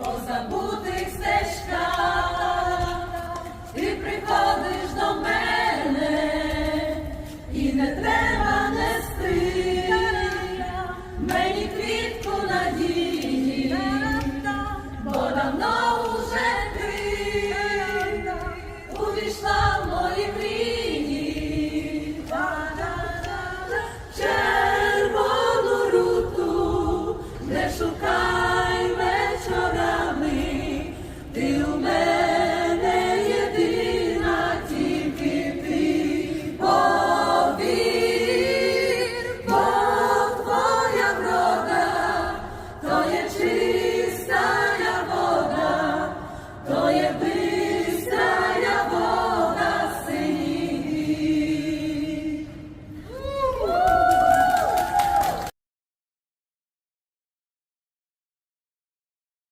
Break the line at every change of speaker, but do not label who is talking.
по забутих ти приходиш до мене і не треба нести мені квітку надії, бо давно уже ти увійшла в мої мрії. Червону руту не шукай.